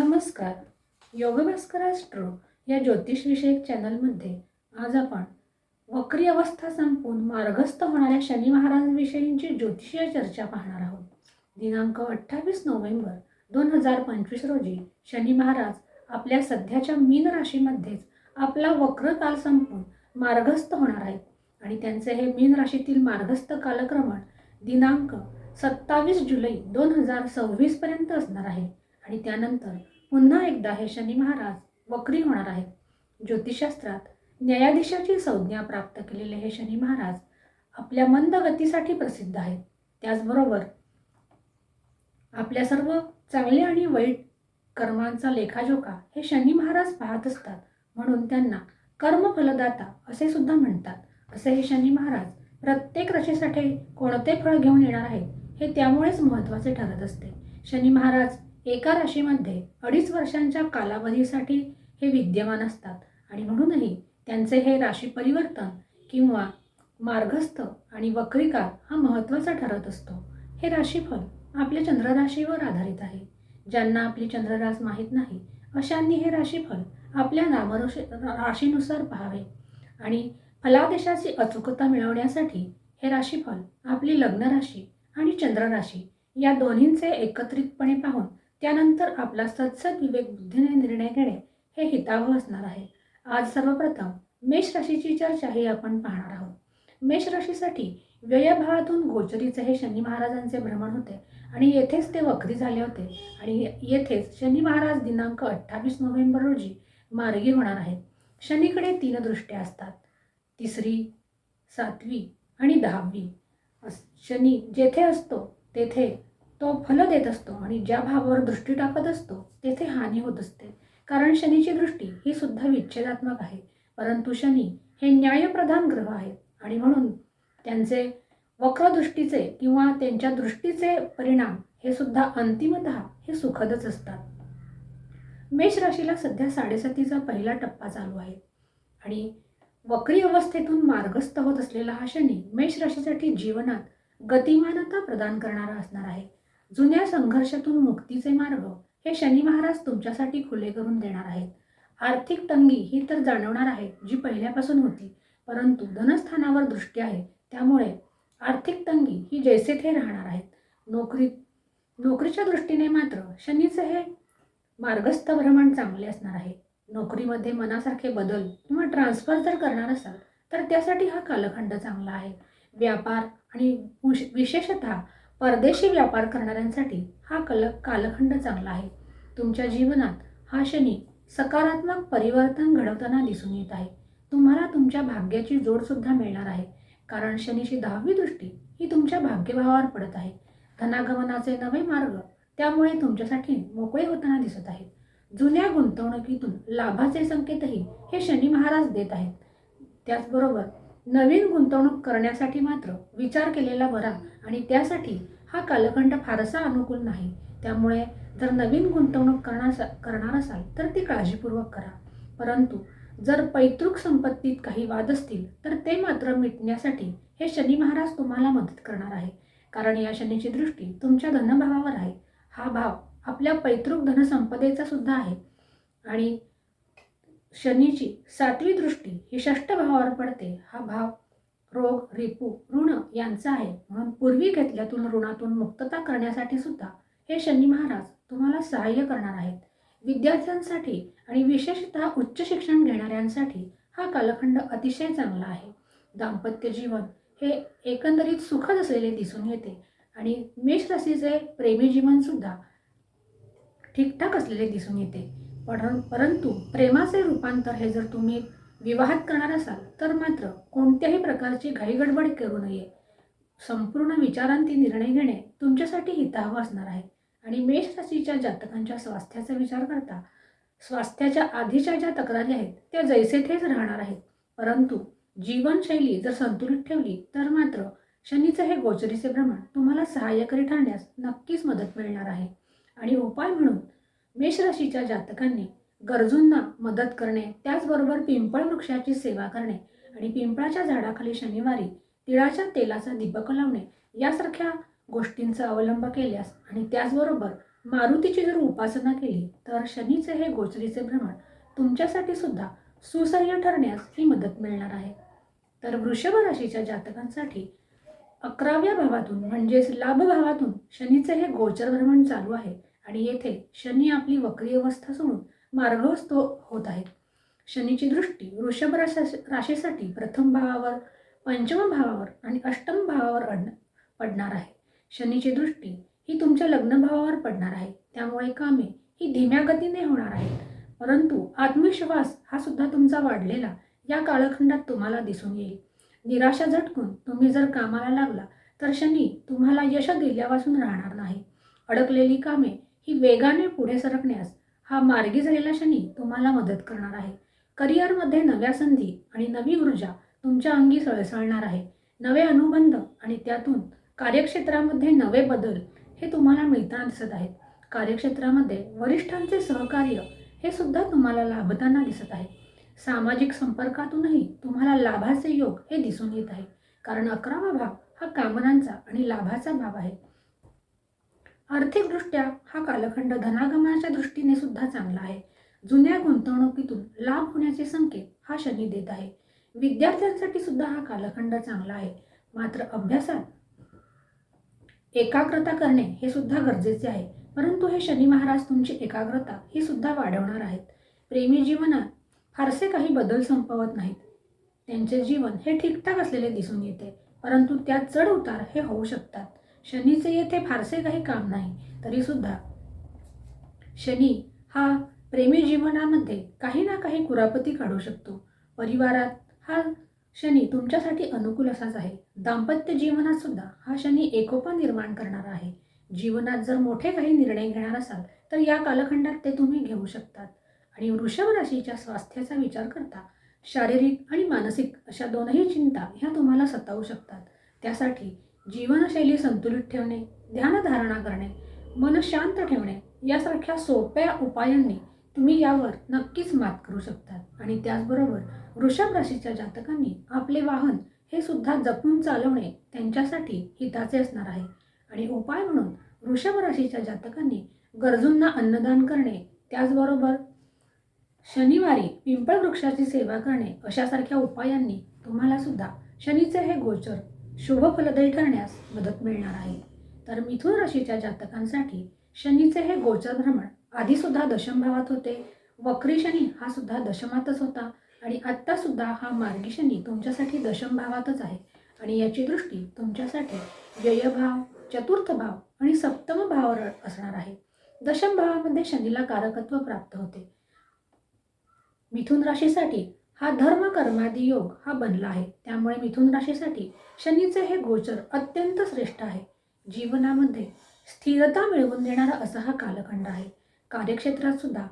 नमस्कार. योगभास्करास्ट्रो या ज्योतिषविषयक चॅनलमध्ये आज आपण वक्री अवस्था संपून मार्गस्थ होणाऱ्या शनी महाराजांविषयींची ज्योतिषीय चर्चा पाहणार आहोत. दिनांक अठ्ठावीस नोव्हेंबर दोन हजार पंचवीस रोजी शनी महाराज आपल्या सध्याच्या मीन राशीमध्येच आपला वक्र काल संपून मार्गस्थ होणार आहेत. आणि त्यांचे हे मीन राशीतील मार्गस्थ कालक्रमण दिनांक सत्तावीस जुलै दोन हजार सव्वीसपर्यंत असणार आहे. आणि त्यानंतर पुन्हा एकदा हे शनी महाराज वक्री होणार आहेत. ज्योतिषशास्त्रात न्यायाधीशाची संज्ञा प्राप्त केलेले हे शनी महाराज आपल्या मंद गतीसाठी प्रसिद्ध आहेत. त्याचबरोबर आपल्या सर्व चांगले आणि वाईट कर्मांचा लेखाजोखा हे शनी महाराज पाहत असतात. म्हणून त्यांना कर्मफलदाता असे सुद्धा म्हणतात. असे हे शनी महाराज प्रत्येक रचेसाठी कोणते फळ घेऊन येणार आहेत हे त्यामुळेच महत्त्वाचे ठरत असते. शनी महाराज एका राशीमध्ये अडीच वर्षांच्या कालावधीसाठी हे विद्यमान असतात. आणि म्हणूनही त्यांचे हे राशी परिवर्तन किंवा मार्गस्थ आणि वक्रिका हा महत्त्वाचा ठरत असतो. हे राशीफल आपल्या चंद्रराशीवर आधारित आहे. ज्यांना आपली चंद्ररास माहीत नाही अशांनी हे राशीफल आपल्या नामराशी राशीनुसार पाहावे. आणि फलादेशाची अचूकता मिळवण्यासाठी हे राशीफल आपली लग्न राशी आणि चंद्रराशी या दोन्हींचे एकत्रितपणे पाहून त्यानंतर आपला सत्सद विवेक बुद्धीने निर्णय घेणे हे हितावह असणार आहे. आज सर्वप्रथम मेष राशीची चर्चा ही आपण पाहणार आहोत. मेष राशीसाठी व्ययभावातून गोचरीचे हे शनी महाराजांचे भ्रमण होते आणि येथेच ते वक्री झाले होते आणि येथेच शनी महाराज दिनांक अठ्ठावीस नोव्हेंबर रोजी मार्गी होणार आहेत. शनीकडे तीन दृष्ट्या असतात. तिसरी सातवी आणि दहावी. अस- शनी जेथे असतो तेथे तो फल देत असतो आणि ज्या भावावर दृष्टी टाकत असतो तेथे हानी होत असते. कारण शनीची दृष्टी ही सुद्धा विच्छेदात्मक आहे. परंतु शनी हे न्यायप्रधान ग्रह आहेत आणि म्हणून त्यांचे वक्रदृष्टीचे किंवा त्यांच्या दृष्टीचे परिणाम हे सुद्धा अंतिमत हे सुखदच असतात. मेष राशीला सध्या साडेसातीचा पहिला टप्पा चालू आहे. आणि वक्री अवस्थेतून मार्गस्थ होत असलेला हा शनी मेष राशीसाठी जीवनात गतिमानता प्रदान करणारा असणार आहे. जुन्या संघर्षातून मुक्तीचे मार्ग हे शनी महाराज तुमच्यासाठी खुले करून देणार आहेत. आर्थिक तंगी ही तर जाणवणार आहे जी पहिल्यापासून होती परंतु धनस्थानावर दृष्टी आहे त्यामुळे आर्थिक तंगी ही जैसे थे राहणार आहेत. नोकरी नोकरीच्या दृष्टीने मात्र शनीचं हे मार्गस्थ भ्रमण चांगले असणार आहे. नोकरीमध्ये मनासारखे बदल किंवा ट्रान्सफर जर करणार असाल तर त्यासाठी हा कालखंड चांगला आहे. व्यापार आणि विशेषतः परदेशी व्यापार करणाऱ्यांसाठी हा कल कालखंड चांगला आहे. तुमच्या जीवनात हा शनी सकारात्मक परिवर्तन घडवताना दिसून येत आहे. तुम्हाला तुमच्या भाग्याची जोडसुद्धा मिळणार आहे. कारण शनीची दहावी दृष्टी ही तुमच्या भाग्यभावावर पडत आहे. धनागमनाचे नवे मार्ग त्यामुळे तुमच्यासाठी मोकळे होताना दिसत आहेत. जुन्या गुंतवणुकीतून लाभाचे संकेतही हे शनी महाराज देत आहेत. त्याचबरोबर नवीन गुंतवणूक करण्यासाठी मात्र विचार केलेला बरा आणि त्यासाठी हा कालखंड फारसा अनुकूल नाही. त्यामुळे जर नवीन गुंतवणूक करणार करणार असाल तर ती काळजीपूर्वक करा. परंतु जर पैतृक संपत्तीत काही वाद असतील तर ते मात्र मिटण्यासाठी हे शनी महाराज तुम्हाला मदत करणार आहे. कारण या शनीची दृष्टी तुमच्या धनभावावर आहे. हा भाव आपल्या पैतृक धनसंपदेचा सुद्धा आहे. आणि शनीची सातवी दृष्टी ही षष्ठ भावावर पडते. हा भाव रोग रिपू ऋण यांचा आहे. म्हणून पूर्वी घेतल्यातून ऋणातून मुक्तता करण्यासाठी सुद्धा हे शनी महाराज तुम्हाला सहाय्य करणार आहेत. विद्यार्थ्यांसाठी आणि विशेषतः उच्च शिक्षण घेणाऱ्यांसाठी हा कालखंड अतिशय चांगला आहे. दाम्पत्य जीवन हे एकंदरीत सुखद असलेले दिसून येते आणि मेष राशीचे प्रेमी जीवनसुद्धा ठीकठाक असलेले दिसून येते. परंतु प्रेमाचे रूपांतर हे जर तुम्ही विवाहात करणार असाल तर मात्र कोणत्याही प्रकारची घाईगडबड करू नये. संपूर्ण विचारांती निर्णय घेणे तुमच्यासाठी हितावह असणार आहे. आणि मेष राशीच्या जातकांच्या स्वास्थ्याचा विचार करता स्वास्थ्याच्या आधीच्या ज्या तक्रारी आहेत त्या जैसे थेच राहणार आहेत. परंतु जीवनशैली जर संतुलित ठेवली तर मात्र शनीचं हे गोचरीचे भ्रमण तुम्हाला सहाय्यकारी ठरण्यास नक्कीच मदत मिळणार आहे. आणि उपाय म्हणून मेष राशीच्या जातकांनी गरजूंना मदत करणे त्याचबरोबर पिंपळ वृक्षाची सेवा करणे आणि पिंपळाच्या झाडाखाली शनिवारी तिळाच्या तेलाचा दीपक लावणे यासारख्या गोष्टींचा अवलंब केल्यास आणि त्याचबरोबर मारुतीची जर उपासना केली तर शनीचे हे गोचरीचे भ्रमण तुमच्यासाठी सुद्धा सुसह्य ठरण्यास ही मदत मिळणार आहे. तर वृषभ राशीच्या जातकांसाठी अकराव्या भावातून म्हणजेच लाभ भावातून शनीचे हे गोचर भ्रमण चालू आहे. आणि येथे शनी आपली वक्री अवस्था सोडून मार्गस्थ होत आहेत शनीची दृष्टी वृषभ राशा राशीसाठी प्रथम भावावर पंचम भावावर आणि अष्टम भावावर अड पडणार आहे. शनीची दृष्टी ही तुमच्या लग्न भावावर पडणार आहे. त्यामुळे कामे ही धीम्या गतीने होणार आहेत. परंतु आत्मविश्वास हा सुद्धा तुमचा वाढलेला या कालखंडात तुम्हाला दिसून येईल. निराशा झटकून तुम्ही जर कामाला लागला तर शनी तुम्हाला यश दिल्यापासून राहणार नाही. अडकलेली कामे की वेगाने पुढे सरकण्यास हा मार्गी झालेला शनी तुम्हाला मदत करणार आहे. करिअरमध्ये नव्या संधी आणि नवी ऊर्जा तुमच्या अंगी सळसळणार आहे. नवे अनुबंध आणि त्यातून कार्यक्षेत्रामध्ये नवे बदल हे तुम्हाला मिळताना दिसत आहेत. कार्यक्षेत्रामध्ये वरिष्ठांचे सहकार्य हे सुद्धा तुम्हाला लाभताना दिसत आहे. सामाजिक संपर्कातूनही तुम्हाला लाभाचे योग हे दिसून येत आहे. कारण अकरावा भाव हा कामनांचा आणि लाभाचा भाव आहे. आर्थिकदृष्ट्या हा कालखंड धनागमनाच्या दृष्टीने सुद्धा चांगला आहे. जुन्या गुंतवणुकीतून लाभ होण्याचे संकेत हा शनी देत आहे. विद्यार्थ्यांसाठी सुद्धा हा कालखंड चांगला आहे. मात्र अभ्यासात एकाग्रता करणे हे सुद्धा गरजेचे आहे. परंतु हे शनी महाराज तुमची एकाग्रता ही सुद्धा वाढवणार आहेत. प्रेमी जीवनात फारसे काही बदल संपवत नाहीत. त्यांचे जीवन हे ठीकठाक असलेले दिसून येते. परंतु त्यात चढ उतार हे होऊ शकतात. शनीचे येथे फारसे काही काम नाही तरी सुद्धा शनी हा प्रेमी जीवनामध्ये काही ना काही कुरापती काढू शकतो. परिवारात हा शनी तुमच्यासाठी अनुकूल असाच आहे. दाम्पत्य जीवनात सुद्धा हा शनी एकोपा निर्माण करणारा आहे. जीवनात जर मोठे काही निर्णय घेणार असाल तर या कालखंडात ते तुम्ही घेऊ शकतात. आणि वृषभ राशीच्या स्वास्थ्याचा विचार करता शारीरिक आणि मानसिक अशा दोनही चिंता ह्या तुम्हाला सतावू शकतात. त्यासाठी जीवनशैली संतुलित ठेवणे ध्यानधारणा करणे मन शांत ठेवणे यासारख्या सोप्या उपायांनी तुम्ही यावर नक्कीच मात करू शकतात. आणि त्याचबरोबर वृषभ राशीच्या जातकांनी आपले वाहन हे सुद्धा जपून चालवणे त्यांच्यासाठी हिताचे असणार आहे. आणि उपाय म्हणून वृषभ राशीच्या जातकांनी गरजूंना अन्नदान करणे त्याचबरोबर शनिवारी पिंपळ वृक्षाची सेवा करणे अशासारख्या उपायांनी तुम्हाला सुद्धा शनीचे हे गोचर शुभ फलदायी करण्यास मदत मिळणार आहे. तर मिथुन राशीच्या जातकांसाठी शनीचे हे गोचर भ्रमण आधीसुद्धा दशम भावात होते. वक्री शनी हा सुद्धा दशमातच होता आणि आत्ता सुद्धा हा मार्गी शनी तुमच्यासाठी दशम भावातच आहे. आणि याची दृष्टी तुमच्यासाठी व्ययभाव चतुर्थ भाव आणि सप्तम भावावर असणार आहे. दशम भावामध्ये शनीला कारकत्व प्राप्त होते. मिथुन राशीसाठी हा धर्म कर्मादी योग हा बनला आहे. त्यामुळे मिथुन राशीसाठी शनीचे हे गोचर अत्यंत श्रेष्ठ आहे. जीवनामध्ये स्थिरता मिळवून देणारा असा हा कालखंड आहे. कार्यक्षेत्रात सुद्धा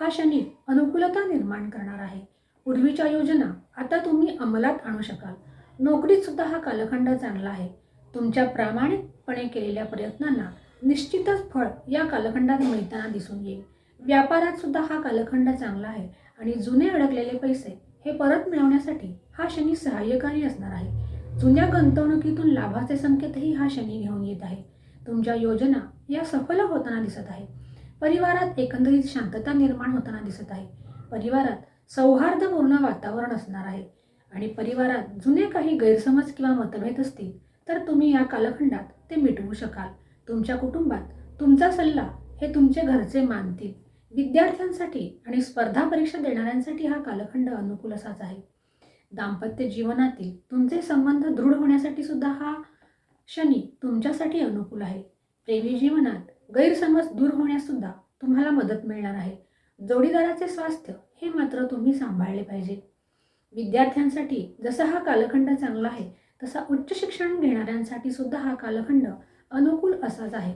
हा शनी अनुकूलता निर्माण करणार आहे. पूर्वीच्या योजना आता तुम्ही अंमलात आणू शकाल. नोकरीत सुद्धा हा कालखंड चांगला आहे. तुमच्या प्रामाणिकपणे केलेल्या प्रयत्नांना निश्चितच फळ या कालखंडात मिळताना दिसून येईल. व्यापारात सुद्धा हा कालखंड चांगला आहे आणि जुने अडकलेले पैसे हे परत मिळवण्यासाठी हा शनी सहाय्यकारी असणार आहे. जुन्या गुंतवणुकीतून लाभाचे संकेतही हा शनी घेऊन येत आहे. तुमच्या योजना या सफल होताना दिसत आहे. परिवारात एकंदरीत शांतता निर्माण होताना दिसत आहे. परिवारात सौहार्दपूर्ण वातावरण असणार आहे. आणि परिवारात जुने काही गैरसमज किंवा मतभेद असतील तर तुम्ही या कालखंडात ते मिटवू शकाल. तुमच्या कुटुंबात तुमचा सल्ला हे तुमचे घरचे मानतील. विद्यार्थ्यांसाठी आणि स्पर्धा परीक्षा देणाऱ्यांसाठी हा कालखंड अनुकूल असाच आहे. दाम्पत्य जीवनातील तुमचे संबंध दृढ होण्यासाठी सुद्धा हा शनी तुमच्यासाठी अनुकूल आहे. प्रेमी जीवनात गैरसमज दूर होण्यास सुद्धा तुम्हाला मदत मिळणार आहे. जोडीदाराचे स्वास्थ्य हे मात्र तुम्ही सांभाळले पाहिजे. विद्यार्थ्यांसाठी जसा हा कालखंड चांगला आहे तसा उच्च शिक्षण घेणाऱ्यांसाठी सुद्धा हा कालखंड अनुकूल असाच आहे.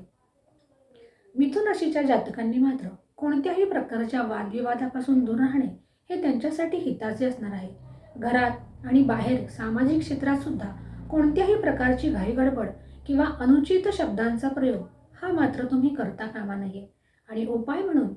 मिथुन राशीच्या जातकांनी मात्र कोणत्याही प्रकारच्या वादविवादापासून दूर राहणे हे त्यांच्यासाठी हिताचे असणार आहे. घरात आणि बाहेर सामाजिक क्षेत्रात सुद्धा कोणत्याही प्रकारची घाईगडबड किंवा अनुचित शब्दांचा प्रयोग हा मात्र तुम्ही करता कामा नये. आणि उपाय म्हणून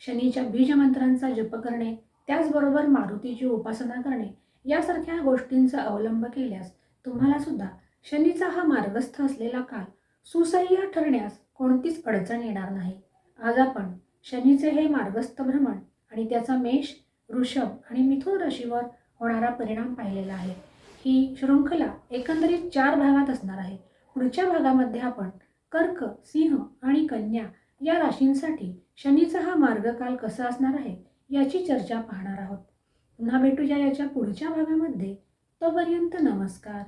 शनीच्या बीजमंत्रांचा जप करणे त्याचबरोबर मारुतीची उपासना करणे यासारख्या गोष्टींचा अवलंब केल्यास तुम्हाला सुद्धा शनीचा हा मार्गस्थ असलेला काल सुसह्य ठरण्यास कोणतीच अडचण येणार नाही. आज आपण शनीचे हे मार्गस्थ भ्रमण आणि त्याचा मेष वृषभ आणि मिथुन राशीवर होणारा परिणाम पाहिलेला आहे. ही शृंखला एकंदरीत चार भागात असणार आहे. पुढच्या भागामध्ये आपण कर्क सिंह आणि कन्या या राशींसाठी शनीचा हा मार्गकाल कसा असणार आहे याची चर्चा पाहणार आहोत. पुन्हा भेटूया याच्या पुढच्या भागामध्ये. तोपर्यंत नमस्कार.